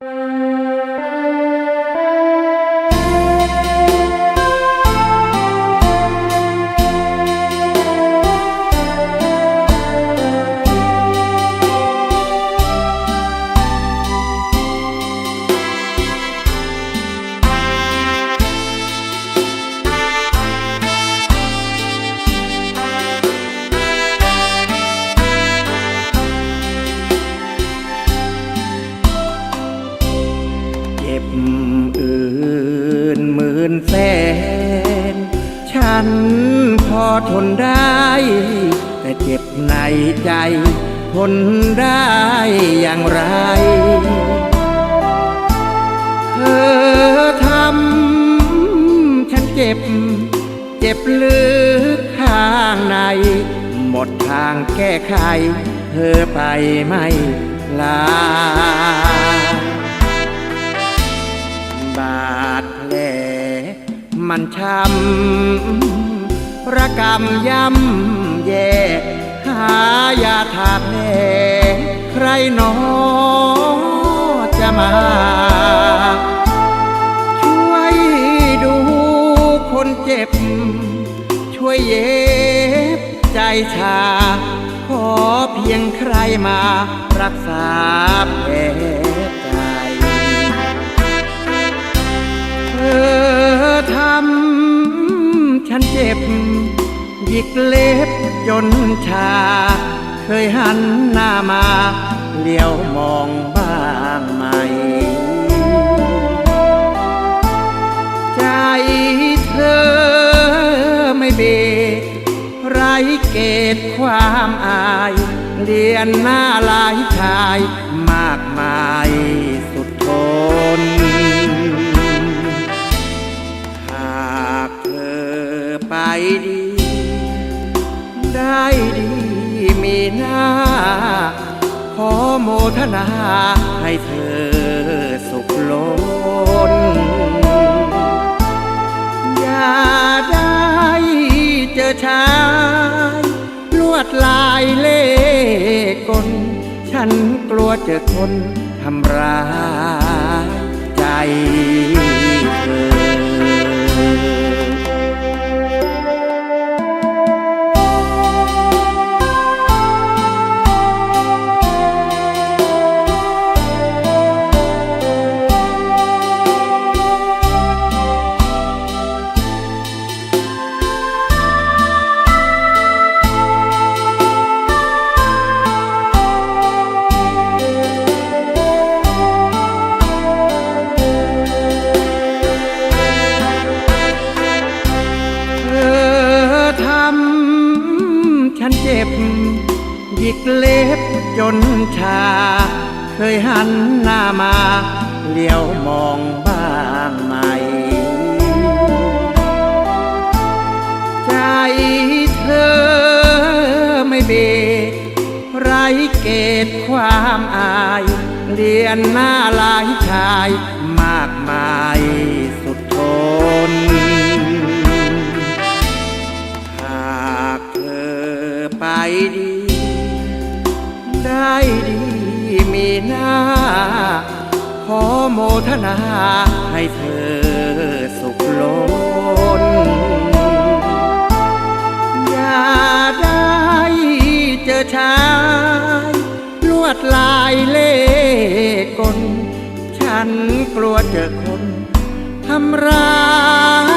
เนหมื่นแสน ฉันพอทนได้ แต่เจ็บในใจทนได้อย่างไร เธอทำฉันเจ็บ เจ็บลึกข้างใน หมดทางแก้ไข เธอไปไม่ลา มันช้ำระกำย่ำแย่ หายาทาแผลใครหนอจะมา ช่วยดูคนเจ็บ ช่วยเย็บใจชา ขอเพียงใครมารักษาแผล จนชา เคยหันหน้ามาเลี้ยวมองบ้างไหม ใจเธอไม่เบกไรเกตความอายเลียนหน้าลายชายมากมายสุดทน หากเธอไปดี ทนาให้เธอสุขล้น อย่าได้เจอชาย ลวดลายเล่กล ฉันกลัวเจอคนทำร้ายใจเธอ หยิกเล็บจนชา เคยหันหน้ามาเลี้ยวมองบ้างไหม ใจเธอไม่เบกไรเกตความอายเลียนหน้าหลายชายมากมายสุ ทนาให้เธอสุขล้นอย่าได้เจอชายลวดลายเล่กล ฉันกลัวเจอคนทำร้าย